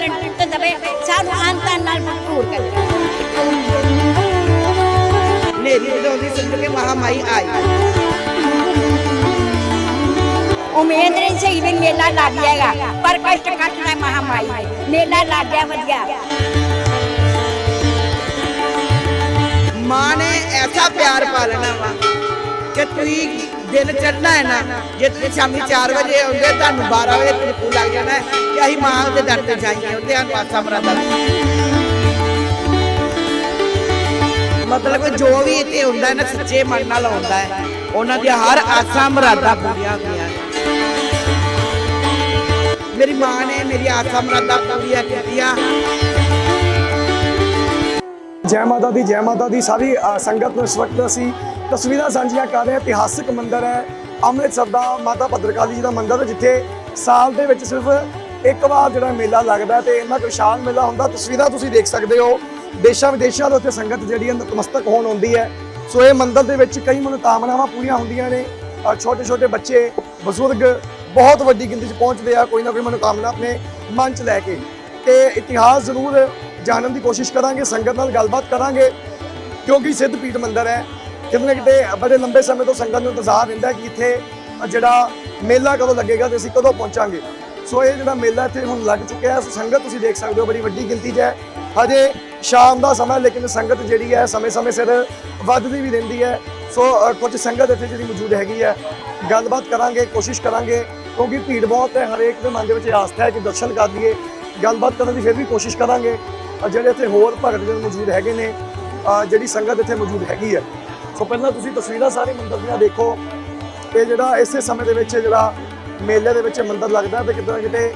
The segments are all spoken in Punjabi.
ਵਾਲਣ ਪੁੱਤ ਦਵੇ ਸਾਨੂੰ ਅੰਤਾਂ ਨਾਲ ਭਰਪੂਰ ਕਰੇ। ਨੇਰੀ ਵਜਾਉਂਦੀ ਸਮਝ ਕੇ ਮਹਾਮਾਈ ਆਈ। ਉਮੀਦ ਨਹੀਂ ਸੀ ਵੀ ਮੇਲਾ ਲੱਗ ਜਾਏਗਾ ਪਰ ਕਸ਼ਟ ਕੱਟਣਾ ਮਹਾਮਾਈ ਮੇਲਾ ਲੱਗ ਗਿਆ ਵਧੀਆ। ਮਾਂ ਨੇ ਐਸਾ ਪਿਆਰ ਪਾਲਣਾ ਵਾ ਕਿ ਤੁਸੀਂ ਦਿਨ ਚੜਨਾ ਹੈ ਨਾ, ਜੇ ਤੁਸੀਂ ਸ਼ਾਮੀ 4 ਵਜੇ ਆਉਂਦੇ ਤੁਹਾਨੂੰ 12 ਵਜੇ ਤੜਕੂ ਲੱਗ ਜਾਣਾ ਹੈ ਕਿ ਅਸੀਂ ਮਾਂ ਦੇ ਦਰ ਤੇ ਜਾਈਏ, ਉੱਥੇ ਸਾਨੂੰ ਆਸਾ ਮਰਾਦਾ ਮਤਲਬ ਜੋ ਵੀ ਇੱਥੇ ਹੁੰਦਾ ਨਾ, ਸੱਚੇ ਮਨ ਨਾਲ ਆਉਂਦਾ ਹੈ। ਉਹਨਾਂ ਦੀਆਂ ਹਰ ਆਸਾਂ ਮਰਾਦਾ ਪੂਰੀਆਂ ਹੁੰਦੀਆਂ ਮੇਰੀ ਮਾਂ ਨੇ ਮੇਰੀ ਆਸਾਂ ਮਰਾਦਾ ਪੂਰੀਆਂ ਕੀਤੀਆਂ। ਜੈ ਮਾਤਾ ਦੀ, ਜੈ ਮਾਤਾ ਦੀ ਸਾਰੀ ਸੰਗਤ ਨੂੰ ਇਸ ਵਕਤ ਅਸੀਂ ਤਸਵੀਰਾਂ ਸਾਂਝੀਆਂ ਕਰ ਰਹੇ ਹਾਂ। ਇਤਿਹਾਸਕ ਮੰਦਿਰ ਹੈ। ਅੰਮ੍ਰਿਤਸਰ ਦਾ ਮਾਤਾ ਭਦਰਕਾਲੀ ਜੀ ਦਾ ਮੰਦਿਰ ਜਿੱਥੇ ਸਾਲ ਦੇ ਵਿੱਚ ਸਿਰਫ ਇੱਕ ਵਾਰ ਜਿਹੜਾ ਮੇਲਾ ਲੱਗਦਾ ਹੈ ਤੇ ਇੰਨਾ ਕੁ ਵਿਸ਼ਾਲ ਮੇਲਾ ਹੁੰਦਾ। ਤਸਵੀਰਾਂ ਤੁਸੀਂ ਦੇਖ ਸਕਦੇ ਹੋ। ਦੇਸ਼ਾਂ ਵਿਦੇਸ਼ਾਂ ਤੋਂ ਉੱਥੇ ਸੰਗਤ ਜਿਹੜੀ ਹੈ ਨਤਮਸਤਕ ਹੋਣ ਆਉਂਦੀ ਹੈ। ਸੋ ਇਹ ਮੰਦਿਰ ਦੇ ਵਿੱਚ ਕਈ ਮਨੋਕਾਮਨਾਵਾਂ ਪੂਰੀਆਂ ਹੁੰਦੀਆਂ ਨੇ। ਛੋਟੇ ਛੋਟੇ ਬੱਚੇ, ਬਜ਼ੁਰਗ ਬਹੁਤ ਵੱਡੀ ਗਿਣਤੀ 'ਚ ਪਹੁੰਚਦੇ ਆ ਕੋਈ ਨਾ ਕੋਈ ਮਨੋਕਾਮਨਾ ਆਪਣੇ ਮਨ 'ਚ ਲੈ ਕੇ। ਤੇ ਇਤਿਹਾਸ ਜ਼ਰੂਰ ਜਾਣਨ ਦੀ ਕੋਸ਼ਿਸ਼ ਕਰਾਂਗੇ, ਸੰਗਤ ਨਾਲ ਗੱਲਬਾਤ ਕਰਾਂਗੇ, ਕਿਉਂਕਿ ਸਿੱਧ ਪੀਠ ਮੰਦਿਰ ਹੈ। ਕਿਤੇ ਨਾ ਕਿਤੇ ਬੜੇ ਲੰਬੇ ਸਮੇਂ ਤੋਂ ਸੰਗਤ ਨੂੰ ਇੰਤਜ਼ਾਰ ਰਹਿੰਦਾ ਕਿ ਇੱਥੇ ਜਿਹੜਾ ਮੇਲਾ ਕਦੋਂ ਲੱਗੇਗਾ ਤੇ ਅਸੀਂ ਕਦੋਂ ਪਹੁੰਚਾਂਗੇ। ਸੋ ਇਹ ਜਿਹੜਾ ਮੇਲਾ ਇੱਥੇ ਹੁਣ ਲੱਗ ਚੁੱਕਿਆ ਹੈ ਸੰਗਤ ਤੁਸੀਂ ਦੇਖ ਸਕਦੇ ਹੋ ਬੜੀ ਵੱਡੀ ਗਿਣਤੀ 'ਚ ਹੈ। ਹਜੇ ਸ਼ਾਮ ਦਾ ਸਮਾਂ ਲੇਕਿਨ ਸੰਗਤ ਜਿਹੜੀ ਹੈ ਸਮੇਂ-ਸਮੇਂ ਸਿਰ ਵੱਧਦੀ ਵੀ ਰਹਿੰਦੀ ਹੈ। ਸੋ ਕੁਝ ਸੰਗਤ ਇੱਥੇ ਜਿਹੜੀ ਮੌਜੂਦ ਹੈਗੀ ਹੈ, ਗੱਲਬਾਤ ਕਰਾਂਗੇ, ਕੋਸ਼ਿਸ਼ ਕਰਾਂਗੇ, ਕਿਉਂਕਿ ਭੀੜ ਬਹੁਤ ਹੈ, ਹਰੇਕ ਦੇ ਮਨ ਦੇ ਵਿੱਚ ਆਸਥਾ ਹੈ ਕਿ ਦਰਸ਼ਨ ਕਰ ਲਈਏ। ਗੱਲਬਾਤ ਕਰਨ ਦੀ ਫਿਰ ਵੀ ਕੋਸ਼ਿਸ਼ ਕਰਾਂਗੇ। ਜਿਹੜੇ ਇੱਥੇ ਹੋਰ ਭਗਤ ਜਨ ਮੌਜੂਦ ਹੈਗੇ ਨੇ ਜਿਹੜੀ ਸੰਗਤ ਇੱਥੇ ਮੌਜੂਦ ਹੈਗੀ ਹੈ। ਸੋ ਪਹਿਲਾਂ ਤੁਸੀਂ ਤਸਵੀਰਾਂ ਸਾਰੇ ਮੰਦਰ ਦੀਆਂ ਦੇਖੋ ਇਹ ਜਿਹੜਾ ਇਸੇ ਸਮੇਂ ਦੇ ਵਿੱਚ ਜਿਹੜਾ ਮੇਲੇ ਦੇ ਵਿੱਚ ਮੰਦਰ ਲੱਗਦਾ ਤੇ ਕਿਤੇ ਨਾ ਕਿਤੇ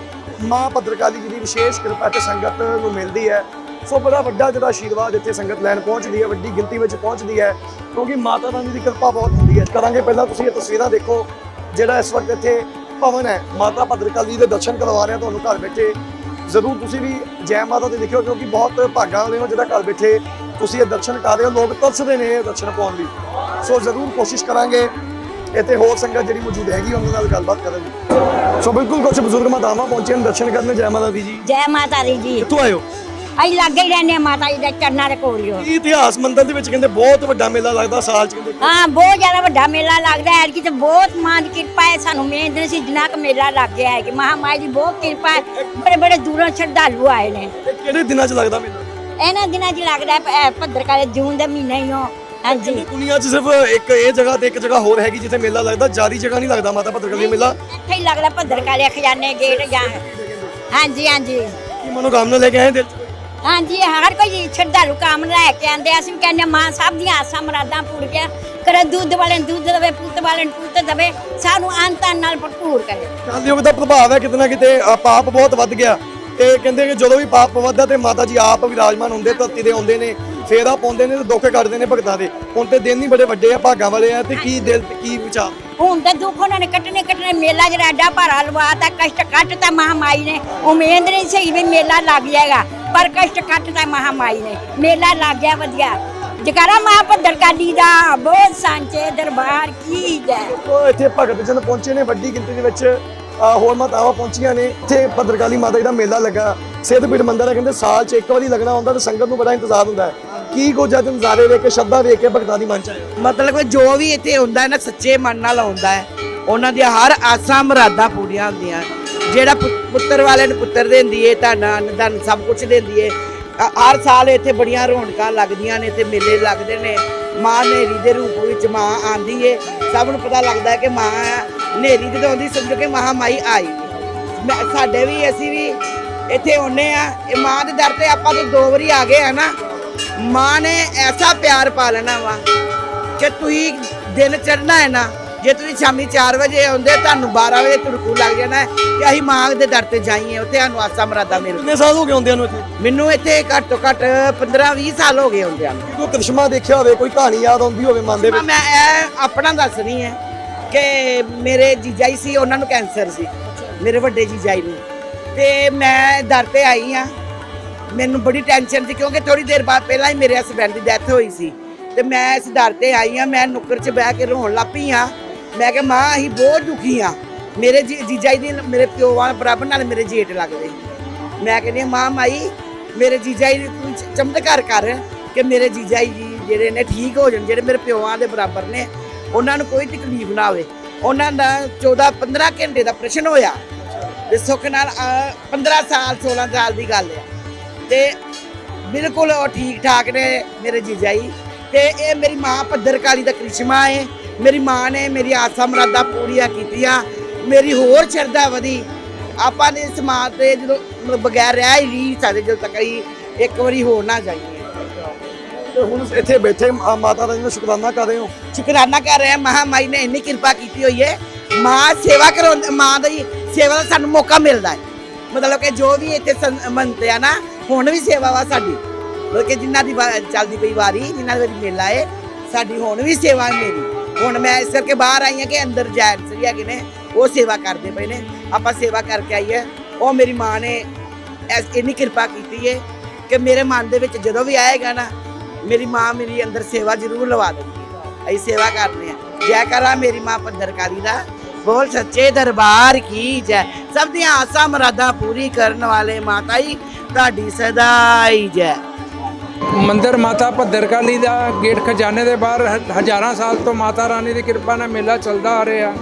ਮਾਂ ਭਦਰਕਾਲੀ ਜੀ ਦੀ ਵਿਸ਼ੇਸ਼ ਕਿਰਪਾ ਤੇ ਸੰਗਤ ਨੂੰ ਮਿਲਦੀ ਹੈ। ਸੋ ਬੜਾ ਵੱਡਾ ਜਿਹੜਾ ਆਸ਼ੀਰਵਾਦ ਇੱਥੇ ਸੰਗਤ ਲੈਣ ਪਹੁੰਚਦੀ ਹੈ, ਵੱਡੀ ਗਿਣਤੀ ਵਿੱਚ ਪਹੁੰਚਦੀ ਹੈ ਕਿਉਂਕਿ ਮਾਤਾ ਰਾਣੀ ਦੀ ਕਿਰਪਾ ਬਹੁਤ ਹੁੰਦੀ ਹੈ। ਕਰਾਂਗੇ ਪਹਿਲਾਂ ਤੁਸੀਂ ਇਹ ਤਸਵੀਰਾਂ ਦੇਖੋ, ਜਿਹੜਾ ਇਸ ਵਕਤ ਇੱਥੇ ਭਵਨ ਹੈ। ਮਾਤਾ ਭਦਰਕਾਲੀ ਜੀ ਦੇ ਦਰਸ਼ਨ ਕਰਵਾ ਰਹੇ ਹਾਂ ਤੁਹਾਨੂੰ ਘਰ ਬੈਠੇ। ਜ਼ਰੂਰ ਤੁਸੀਂ ਵੀ ਜੈ ਮਾਤਾ ਦੇ ਲਿਖਿਓ ਕਿਉਂਕਿ ਬਹੁਤ ਭਾਗਾਂ ਵਾਲੇ ਹੋ ਜਿਹੜਾ ਘਰ ਬੈਠੇ ਤੁਸੀਂ ਇਹ ਦਰਸ਼ਨ ਕਰ ਰਹੇ ਹੋ ਲੋਕ ਤਰਸਦੇ ਨੇ ਇਹ ਦਰਸ਼ਨ ਪਾਉਣ ਲਈ। ਸੋ ਜ਼ਰੂਰ ਕੋਸ਼ਿਸ਼ ਕਰਾਂਗੇ। ਇੱਥੇ ਹੋਰ ਸੰਗਤ ਜਿਹੜੀ ਮੌਜੂਦ ਹੈਗੀ ਉਹਨਾਂ ਨਾਲ ਗੱਲਬਾਤ ਕਰਨ ਦੀ ਸੋ ਬਿਲਕੁਲ ਕੁਝ ਬਜ਼ੁਰਗ ਮਾਤਾਵਾਂ ਪਹੁੰਚੇ ਨੇ ਦਰਸ਼ਨ ਕਰਨ। ਜੈ ਮਾਤਾ ਦੀ ਜੀ। ਜੈ ਮਾਤਾ ਦੀ ਜੀ। ਕਿੱਥੋਂ ਹੋ? ਅਸੀਂ ਲੱਗੇ ਹੀ ਰਹਿੰਦੇ ਮਾਤਾ ਜੀ ਦੇ ਚਰਨਾਂ ਦੇ ਕੋਲ ਹੀ ਇਹ ਇਤਿਹਾਸ ਮੰਦਿਰ ਦੇ ਵਿੱਚ ਕਹਿੰਦੇ ਬਹੁਤ ਵੱਡਾ ਮੇਲਾ ਲੱਗਦਾ ਸਾਲ ਚ ਕਹਿੰਦੇ। ਹਾਂ ਬਹੁਤ ਜ਼ਿਆਦਾ ਵੱਡਾ ਮੇਲਾ ਲੱਗਦਾ ਹੈ। ਕਿ ਤੇ ਬਹੁਤ ਮਾਂ ਦੀ ਕਿਰਪਾ ਹੈ ਸਾਨੂੰ ਨਹੀਂ ਸੀ ਜਿੰਨਾ ਕੁ ਮੇਲਾ ਲੱਗ ਗਿਆ ਹੈ ਕਿ ਮਹਾਮਾਈ ਦੀ ਬਹੁਤ ਕਿਰਪਾ ਹੈ। ਬੜੇ ਬੜੇ ਦੂਰੋਂ ਸ਼ਰਧਾਲੂ ਆਏ ਨੇ। ਕਿਹੜੇ ਦਿਨਾਂ ਚ ਲੱਗਦਾ ਮੇਲਾ? ਇਹਨਾਂ ਦਿਨਾਂ 'ਚ ਲੱਗਦਾ ਹੈ ਅਹ ਭੱਦਰਕਾਲੇ ਜੂਨ ਦੇ ਮਹੀਨੇ ਹੀ ਹੋ ਹਾਂਜੀ। ਦੁਨੀਆ 'ਚ ਸਿਰਫ ਇੱਕ ਇਹ ਜਗ੍ਹਾ ਤੇ ਇੱਕ ਜਗ੍ਹਾ ਹੋਰ ਹੈਗੀ ਜਿੱਥੇ ਮੇਲਾ ਲੱਗਦਾ ਜਾਰੀ ਜਗ੍ਹਾ ਨਹੀਂ ਲੱਗਦਾ ਮਾਤਾ ਭਦਰਕਾਲੀ ਮੇਲਾ। ਇੱਥੇ ਹੀ ਲੱਗਦਾ ਭੱਦਰਕਾਲੇ ਖਜ਼ਾਨੇ ਗੇਟ ਜਾਂ ਹਾਂਜੀ ਹਾਂਜੀ। ਕੀ ਮਨੋਕਾਮਨਾ ਲੈ ਕੇ ਆਏ ਦਿਲ 'ਚ? ਹਾਂਜੀ ਹਰ ਕੋਈ ਸ਼ਰਧਾਲੂ ਕਾਮ ਲੈ ਕੇ ਆਂਦੇ ਅਸੀਂ ਕਹਿੰਦੇ ਹਾਂ, ਮਾਂ ਸਭ ਦੀਆਂ ਆਸਾਂ ਮਰਾਦਾਂ ਪੂਰੀਆਂ ਕਰੇ ਦੁੱਧ ਵਾਲੇ ਨੂੰ ਦੁੱਧ ਦੇਵੇ ਪੁੱਤ ਵਾਲੇ ਨੂੰ ਪੁੱਤ ਦੇਵੇ। ਸਾਨੂੰ ਅੰਤਾਂ ਨਾਲ ਭਰਪੂਰ ਕਰੇ। ਕਲਯੁਗ ਦਾ ਪ੍ਰਭਾਵ ਹੈ ਕਿਤੇ ਨਾ ਕਿਤੇ ਅ, ਪਾਪ ਬਹੁਤ ਵੱਧ ਗਿਆ। ਤੇ ਕਹਿੰਦੇ ਕਿ ਜਦੋਂ ਵੀ ਪਾਪ ਵੱਧਦਾ ਤੇ ਮਾਤਾ ਜੀ ਆਪ ਵਿਰਾਜਮਾਨ ਹੁੰਦੇ ਧਰਤੀ ਦੇ ਆਉਂਦੇ ਨੇ ਫੇਰਾ ਪਾਉਂਦੇ ਨੇ ਤੇ ਦੁੱਖ ਕੱਢਦੇ ਨੇ ਭਗਤਾਂ ਦੇ। ਹੁਣ ਤੇ ਦਿਨ ਹੀ ਬੜੇ ਵੱਡੇ ਆ ਭਾਗਾਂ ਵਾਲੇ ਆ ਤੇ ਕੀ ਦਿਲ ਤੇ ਕੀ ਵਿਚਾਰ? ਹੁਣ ਤਾਂ ਦੁੱਖ ਉਹਨਾਂ ਨੇ ਕੱਟਣੇ ਕੱਟਣੇ ਮੇਲਾ ਜਿਹੜਾ ਐਡਾ ਭਾਰਾ ਲਵਾਤਾ ਕਸ਼ਟ ਕੱਟਤਾ ਮਹਾਮਾਈ ਨੇ। ਉਮੀਦ ਨਹੀਂ ਸੀ ਵੀ ਮੇਲਾ ਲੱਗ ਜਾਏਗਾ ਪਰ ਕਸ਼ਟ ਕੱਟਤਾ ਮਹਾਮਾਈ ਨੇ। ਮੇਲਾ ਲੱਗ ਗਿਆ ਵਧੀਆ। ਜਕਾਰਾ ਮਾਂ ਭੱਦਰਕਾਲੀ ਦਾ ਬਹੁਤ ਸਾਂਚੇ ਦਰਬਾਰ ਕੀ ਜੈ। ਉਹ ਇੱਥੇ ਭਗਤ ਜਨ ਪਹੁੰਚੇ ਨੇ ਵੱਡੀ ਗਿਣਤੀ ਦੇ ਵਿੱਚ। ਹੋਰ ਮਾਤਾਵਾਂ ਪਹੁੰਚੀਆਂ ਨੇ। ਇੱਥੇ ਭਦਰਕਾਲੀ ਮਾਤਾ ਜੀ ਦਾ ਮੇਲਾ ਲੱਗਾ। ਸਿੱਧਪੀਠ ਮੰਦਿਰ ਹੈ ਕਹਿੰਦੇ ਸਾਲ 'ਚ ਇੱਕ ਵਾਰੀ ਲੱਗਣਾ ਹੁੰਦਾ ਤੇ ਸੰਗਤ ਨੂੰ ਬੜਾ ਇੰਤਜ਼ਾਰ ਹੁੰਦਾ ਹੈ। ਕੀ ਕੁਝ ਅੱਜ ਨਜ਼ਾਰੇ ਵੇਖ ਕੇ, ਸ਼ਰਧਾ ਵੇਖ ਕੇ ਭਗਤਾਂ ਦੀ ਮਨ 'ਚ ਆਇਆ? ਮਤਲਬ ਜੋ ਵੀ ਇੱਥੇ ਹੁੰਦਾ ਹੈ ਨਾ, ਸੱਚੇ ਮਨ ਨਾਲ ਆਉਂਦਾ ਹੈ। ਉਹਨਾਂ ਦੀਆਂ ਹਰ ਆਸਾਂ ਮੁਰਾਦਾਂ ਪੂਰੀਆਂ ਹੁੰਦੀਆਂ। ਜਿਹੜਾ ਪੁੱਤਰ ਵਾਲੇ ਨੂੰ ਪੁੱਤਰ ਦਿੰਦੀ ਏ, ਧਨ ਧਨ ਸਭ ਕੁਝ ਦਿੰਦੀ ਏ। ਹਰ ਸਾਲ ਇੱਥੇ ਬੜੀਆਂ ਰੌਣਕਾਂ ਲੱਗਦੀਆਂ ਨੇ ਤੇ ਮੇਲੇ ਲੱਗਦੇ ਨੇ। ਮਾਂ ਨੇਰੀ ਦੇ ਰੂਪ ਵਿੱਚ ਮਾਂ ਆਂਦੀ ਏ। ਸਭ ਨੂੰ ਪਤਾ ਲੱਗਦਾ ਹੈ ਕਿ ਮਾਂ ਨੇਰੀ ਜਦੋਂ ਆਉਂਦੀ ਸਮਝੋ ਕਿ ਮਹਾਮਾਈ ਆਈ। ਮੈਂ ਸਾਡੇ ਵੀ ਅਸੀਂ ਵੀ ਇੱਥੇ ਆਉਨੇ ਆ ਇਹ ਮਾਂ ਦੇ ਦਰ ਤੇ ਆਪਾਂ ਤਾਂ ਦੋ ਵਾਰੀ ਆ ਗਏ ਆ ਨਾ। ਮਾਂ ਨੇ ਐਸਾ ਪਿਆਰ ਪਾਲਣਾ ਵਾ ਕਿ ਤੁਸੀਂ ਦਿਨ ਚੜਨਾ ਹੈ ਨਾ। ਜੇ ਤੁਸੀਂ ਸ਼ਾਮੀ 4 ਵਜੇ ਆਉਂਦੇ ਤੁਹਾਨੂੰ 12 ਵਜੇ ਤੁੜਕੂ ਲੱਗ ਜਾਣਾ ਹੈ ਕਿ ਅਸੀਂ ਮਾਂ ਦੇ ਦਰ ਤੇ ਜਾਈਏ। ਉੱਥੇ ਸਾਨੂੰ ਆਸਾ ਮਰਾਦਾ ਮਿਲ ਕਿੰਨੇ ਸਾਲ ਹੋ ਗਏ ਹੁੰਦਿਆਂ ਨੂੰ ਇੱਥੇ? ਮੈਨੂੰ ਇੱਥੇ ਘੱਟ ਤੋਂ ਘੱਟ 15 20 ਸਾਲ ਹੋ ਗਏ ਹੁੰਦਿਆਂ ਨੂੰ। ਕੋਈ ਕ੍ਰਿਸ਼ਮਾ ਦੇਖਿਆ ਹੋਵੇ ਕੋਈ ਕਹਾਣੀ ਯਾਦ ਆਉਂਦੀ ਹੋਵੇ ਮਨ ਦੇ ਵਿੱਚ? ਮੈਂ ਇਹ ਆਪਣਾ ਦੱਸਣੀ ਹੈ। ਕਿ ਮੇਰੇ ਜੀਜਾ ਜੀ ਸੀ ਉਹਨਾਂ ਨੂੰ ਕੈਂਸਰ ਸੀ। ਮੇਰੇ ਵੱਡੇ ਜੀਜਾ ਜੀ ਨੂੰ। ਤੇ ਮੈਂ ਦਰ ਤੇ ਆਈ ਆ। ਮੈਨੂੰ ਬੜੀ ਟੈਨਸ਼ਨ ਸੀ ਕਿਉਂਕਿ ਥੋੜੀ ਦੇਰ ਬਾਅਦ ਪਹਿਲਾਂ ਹੀ ਮੇਰੇ ਹਸਬੰਡ ਦੀ ਡੈਥ ਹੋਈ ਸੀ। ਤੇ ਮੈਂ ਇਸ ਦਰ ਤੇ ਆਈ ਆ ਮੈਂ ਨੁੱਕਰ 'ਚ ਬਹਿ ਕੇ ਰੋਣ ਲੱਗ ਪਈ ਆ। ਮੈਂ ਕਿਹਾ ਮਾਂ ਅਸੀਂ ਬਹੁਤ ਦੁਖੀ ਆ। ਮੇਰੇ ਜੀ- ਜੀਜਾ ਜੀ ਦੀ ਮੇਰੇ ਪਿਓ ਵਾਲਾ ਬਰਾਬਰ ਨਾਲ ਮੇਰੇ ਜੇਠ ਲੱਗਦੇ ਮੈਂ ਕਹਿੰਦੀ ਹਾਂ, ਮਾਂ ਮਾਈ ਮੇਰੇ ਜੀਜਾ ਜੀ ਤੂੰ ਚਮਤਕਾਰ ਕਰ ਕਿ ਮੇਰੇ ਜੀਜਾ ਜੀ ਜਿਹੜੇ ਨੇ ਠੀਕ ਹੋ ਜਾਣ ਜਿਹੜੇ ਮੇਰੇ ਪਿਓਾਂ ਦੇ ਬਰਾਬਰ ਨੇ। ਉਹਨਾਂ ਨੂੰ ਕੋਈ ਤਕਲੀਫ ਨਾ ਹੋਵੇ। ਉਹਨਾਂ ਦਾ 14 15 ਘੰਟੇ ਦਾ ਪ੍ਰਸ਼ਨ ਹੋਇਆ ਤੇ ਸੁੱਖ ਨਾਲ ਅਹ, 15 ਸਾਲ 16 ਸਾਲ ਦੀ ਗੱਲ ਆ। ਤੇ ਬਿਲਕੁਲ ਉਹ ਠੀਕ ਠਾਕ ਨੇ ਮੇਰੇ ਜੀਜਾ ਜੀ। ਤੇ ਇਹ ਮੇਰੀ ਮਾਂ ਪੱਧਰ ਦਾ ਕ੍ਰਿਸ਼ਮਾ ਹੈ ਮੇਰੀ ਮਾਂ ਨੇ ਮੇਰੀ ਆਸਾਂ ਮੁਰਾਦਾਂ ਪੂਰੀਆਂ ਕੀਤੀਆਂ। ਮੇਰੀ ਹੋਰ ਸ਼ਰਧਾ ਵਧੀ। ਆਪਾਂ ਨੇ ਸਮਾਜ ਤੇ ਜਦੋਂ ਮਤਲਬ ਬਗੈਰ ਰਹਿ ਹੀ ਨਹੀਂ ਸਕਦੇ ਜਦੋਂ ਤੱਕ ਅਸੀਂ ਇੱਕ ਵਾਰੀ ਹੋਰ ਨਾ ਜਾਈਏ। ਤੇ ਹੁਣ ਇੱਥੇ ਬੈਠੇ ਆ ਮਾਤਾ ਰਾਣੀ ਦਾ ਸ਼ੁਕਰਾਨਾ ਕਰ ਰਹੇ ਹੋ। ਸ਼ੁਕਰਾਨਾ ਕਰ ਰਹੇ ਹਾਂ ਮਹਾਮਾਈ ਨੇ ਇੰਨੀ ਕਿਰਪਾ ਕੀਤੀ ਹੋਈ ਹੈ ਮਾਂ ਸੇਵਾ ਕਰਾਉਣ, ਮਾਂ ਦੀ ਸੇਵਾ ਦਾ ਸਾਨੂੰ ਮੌਕਾ ਮਿਲਦਾ ਹੈ ਮਤਲਬ ਕਿ ਜੋ ਵੀ ਇੱਥੇ ਸੰ- ਮੰਨਦੇ ਆ ਨਾ, ਹੁਣ ਵੀ ਸੇਵਾ ਵਾ ਸਾਡੀ। ਮਤਲਬ ਕਿ ਜਿਨ੍ਹਾਂ ਦੀ ਵਾ- ਚੱਲਦੀ ਪਈ ਵਾਰੀ, ਜਿਨ੍ਹਾਂ ਦੇ ਮੇਲਾ ਹੈ ਸਾਡੀ ਹੁਣ ਵੀ ਸੇਵਾ ਮੇਰੀ। ਹੁਣ ਮੈਂ ਇਸ ਕਰਕੇ ਬਾਹਰ ਆਈ ਹਾਂ ਕਿ ਅੰਦਰ ਜੈਨ ਸਰੀ ਹੈਗੇ ਨੇ, ਉਹ ਸੇਵਾ ਕਰਦੇ ਪਏ ਨੇ। ਆਪਾਂ ਸੇਵਾ ਕਰਕੇ ਆਈਏ। ਉਹ ਮੇਰੀ ਮਾਂ ਨੇ ਐਸ- ਇੰਨੀ ਕਿਰਪਾ ਕੀਤੀ ਹੈ ਕਿ ਮੇਰੇ ਮਨ ਦੇ ਵਿੱਚ ਜਦੋਂ ਵੀ ਆਏਗਾ ਨਾ ਮੇਰੀ ਮਾਂ ਮੇਰੀ ਅੰਦਰ ਸੇਵਾ ਜ਼ਰੂਰ ਲਵਾ ਦੇਗੀ ਅਸੀਂ ਸੇਵਾ ਕਰਦੇ ਹਾਂ। ਜੈ ਕਰਾ ਮੇਰੀ ਮਾਂ ਪੱਧਰਕਾਲੀ ਦਾ। ਬੋਲ ਸੱਚੇ ਦਰਬਾਰ ਕੀ ਜੈ। ਸਭ ਦੀਆਂ ਆਸਾਂ ਮੁਰਾਦਾਂ ਪੂਰੀ ਕਰਨ ਵਾਲੇ ਮਾਤਾ ਜੀ ਤੁਹਾਡੀ ਸਦਾਈ ਜੈ। ਮੰਦਰ ਮਾਤਾ ਭੱਦਰਕਾਲੀ ਦਾ ਗੇਟ ਖਜ਼ਾਨੇ ਦੇ ਬਾਹਰ ਹਜ਼ਾਰਾਂ ਸਾਲ ਤੋਂ ਮਾਤਾ ਰਾਣੀ ਦੀ ਕਿਰਪਾ ਨਾਲ ਮੇਲਾ ਚੱਲਦਾ ਆ ਰਿਹਾ।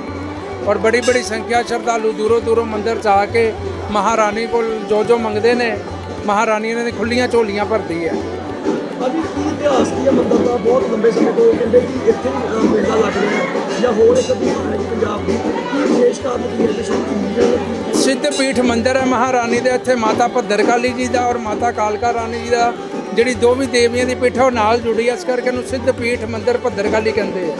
ਔਰ ਬੜੀ ਬੜੀ ਸੰਖਿਆ ਸ਼ਰਧਾਲੂ ਦੂਰੋਂ ਦੂਰੋਂ ਮੰਦਰ 'ਚ ਆ ਕੇ ਮਹਾਰਾਣੀ ਕੋਲ ਜੋ ਜੋ ਮੰਗਦੇ ਨੇ, ਮਹਾਰਾਣੀ ਇਹਨਾਂ ਦੀ ਖੁੱਲੀਆਂ ਝੋਲੀਆਂ ਭਰਦੀ ਹੈ। ਇਤਿਹਾਸ ਕੀ ਮੰਦਰ ਦਾ ਬਹੁਤ ਲੰਬੇ ਸਮੇਂ ਤੋਂ ਕਹਿੰਦੇ ਕਿ ਇੱਥੇ ਹੀ ਮੇਲਾ ਲੱਗ ਰਿਹਾ ਹੈ ਜਾਂ ਹੋਰ ਇੱਕ ਦੁਕਾਨ ਹੈ ਪੰਜਾਬ ਦੀ ਕੀ ਵਿਸ਼ੇਸ਼ ਕਾਰਨ ਕੀ ਹੈ ਕਿ ਸਿੱਧ ਪੀਠ ਮੰਦਿਰ ਹੈ ਮਹਾਰਾਣੀ ਦੇ, ਇੱਥੇ ਮਾਤਾ ਭੱਦਰਕਾਲੀ ਜੀ ਦਾ ਔਰ ਮਾਤਾ ਕਾਲਕਾ ਰਾਣੀ ਜੀ ਦਾ, ਜਿਹੜੀ ਦੋਵੇਂ ਦੇਵੀਆਂ ਦੀ ਪੀਠ ਹੈ ਉਹ ਨਾਲ ਜੁੜੀ ਹੈ ਇਸ ਕਰਕੇ ਇਹਨੂੰ ਸਿੱਧ ਪੀਠ ਮੰਦਿਰ ਭੱਦਰਕਾਲੀ ਕਹਿੰਦੇ ਆ।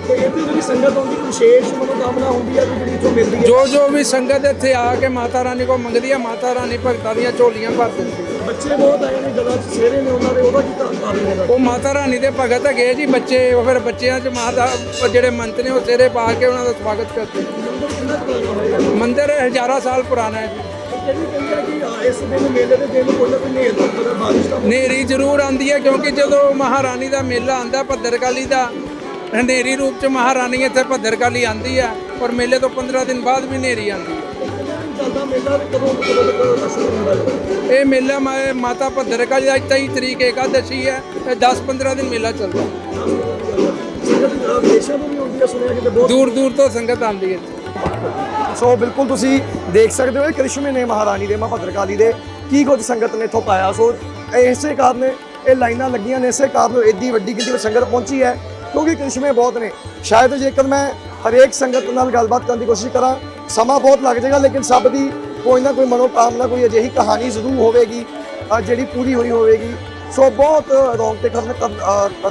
ਤੇ ਇੱਥੇ ਜਿਹੜੀ ਸੰਗਤ ਆਉਂਦੀ ਹੈ, ਵਿਸ਼ੇਸ਼ ਮਨੋਕਾਮਨਾ ਹੁੰਦੀ ਹੈ ਕਿ ਜਿਹੜੀ ਇੱਥੋਂ ਮਿਲਦੀ ਹੈ ਜੋ ਜੋ ਵੀ ਸੰਗਤ ਇੱਥੇ ਆ ਕੇ ਮਾਤਾ ਰਾਣੀ ਕੋਲ ਮੰਗਦੀ ਹੈ ਮਾਤਾ ਰਾਣੀ ਭਗਤਾਂ ਦੀਆਂ ਝੋਲੀਆਂ ਭਰ ਦਿੰਦੀ ਹੈ ਬੱਚੇ ਬਹੁਤ ਆਏ ਨੇ ਗਲਾ 'ਚ ਸਿਹਰੇ ਨੇ ਉਹਨਾਂ ਦੇ ਉਹਦਾ ਕੀ ਕਾ- ਹੈ ਉਹ ਮਾਤਾ ਰਾਣੀ ਦੇ ਭਗਤ ਹੈਗੇ ਜੀ ਬੱਚੇ ਉਹ ਫਿਰ ਬੱਚਿਆਂ 'ਚ ਮਾਤਾ ਜਿਹੜੇ ਮੰਤ ਨੇ ਉਹ ਸਿਰੇ ਪਾ ਕੇ ਉਹਨਾਂ ਦਾ ਸਵਾਗਤ ਕਰਦੇ ਮੰਦਰ ਕੁ ਹਜ਼ਾਰਾਂ ਸਾਲ ਪੁਰਾਣਾ ਹੈ ਜੀ। ਕਿ ਨੇਰ ਜ਼ਰੂਰ ਆਉਂਦੀ ਹੈ ਕਿਉਂਕਿ ਜਦੋਂ ਮਹਾਰਾਣੀ ਦਾ ਮੇਲਾ ਆਂਦਾ ਭੱਦਰਕਾਲੀ ਦਾ ਹਨੇਰੀ ਰੂਪ 'ਚ ਮਹਾਰਾਣੀ ਇੱਥੇ ਭੱਦਰਕਾਲੀ ਆਂਦੀ ਹੈ ਔਰ ਮੇਲੇ ਤੋਂ 15 ਦਿਨ ਬਾਅਦ ਵੀ ਹਨੇਰੀ ਆਂਦੀ। ਹੈ ਚੱਲਦਾ ਮੇਲਾ ਕਦੋਂ ਕਦੋਂ ਤੱਕ ਸ਼ੁਰੂ ਹੁੰਦਾ ਹੈ ਇਹ ਮੇਲਾ ਮਾ- ਮਾਤਾ ਭੱਦਰਕਾਲੀ ਦਾ 23 ਤਰੀਕ ਏਕਾਦਸ਼ੀ ਹੈ, ਇਹ 10-15 ਦਿਨ ਮੇਲਾ ਚੱਲਦਾ। ਦੂਰ ਦੂਰ ਤੋਂ ਸੰਗਤ ਆਉਂਦੀ ਹੈ। ਸੋ ਬਿਲਕੁਲ ਤੁਸੀਂ ਦੇਖ ਸਕਦੇ ਹੋ ਇਹ ਕ੍ਰਿਸ਼ਮੇ ਨੇ ਮਹਾਰਾਣੀ ਦੇ, ਮਾਂ ਭਦਰਕਾਲੀ ਦੇ ਕੀ ਕੁਝ ਸੰਗਤ ਨੇ ਇੱਥੋਂ ਪਾਇਆ। ਸੋ ਇਸੇ ਕਾਰਨ ਇਹ ਲਾਈਨਾਂ ਲੱਗੀਆਂ ਨੇ, ਇਸੇ ਕਾਰਨ ਇੱਡੀ ਵੱਡੀ ਗਿਣਤੀ ਵਿੱਚ ਸੰਗਤ ਪਹੁੰਚੀ ਹੈ। ਕਿਉਂਕਿ ਕ੍ਰਿਸ਼ਮੇ ਬਹੁਤ ਨੇ। ਸ਼ਾਇਦ ਜੇਕਰ ਮੈਂ ਹਰੇਕ ਸੰਗਤ ਨਾਲ ਗੱਲਬਾਤ ਕਰਨ ਦੀ ਕੋਸ਼ਿਸ਼ ਕਰਾਂ, ਸਮਾਂ ਬਹੁਤ ਲੱਗ ਜਾਏਗਾ, ਲੇਕਿਨ ਸਭ ਦੀ ਕੋਈ ਨਾ ਕੋਈ ਮਨੋਕਾਮਨਾ, ਕੋਈ ਅਜਿਹੀ ਕਹਾਣੀ ਜ਼ਰੂਰ ਹੋਵੇਗੀ ਜਿਹੜੀ ਪੂਰੀ ਹੋਈ ਹੋਵੇਗੀ। ਸੋ ਬਹੁਤ ਰੌਂਗਟੇ ਖੜਨ ਕਰਨ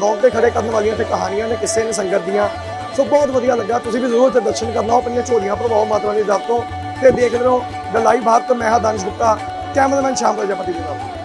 ਰੌਂਗਟੇ ਖੜੇ ਕਰਨ ਵਾਲੀਆਂ ਤੇ ਕਹਾਣੀਆਂ ਨੇ, ਕਿਸੇ ਨੇ ਸੰਗਤ ਦੀਆਂ। ਸੋ ਬਹੁਤ ਵਧੀਆ ਲੱਗਾ, ਤੁਸੀਂ ਵੀ ਜ਼ਰੂਰ ਇੱਥੇ ਦਰਸ਼ਨ ਕਰਨਾ ਆਪਣੀਆਂ ਝੋਲੀਆਂ ਭਰਵਾਓ ਮਾਤਾ ਰਾਣੀ ਦੇ ਦਰ ਤੋਂ ਤੇ ਦੇਖ ਰਹੇ ਹੋ ਦ ਲਾਈਵ ਭਾਰਤ ਮੈਂ ਹਾਂ ਦਾਨਿਸ਼ ਗੁਪਤਾ, ਕੈਮਰਾਮੈਨ ਸ਼ਾਮ ਪ੍ਰਜਾਪਤੀ ਦੇ ਨਾਲ।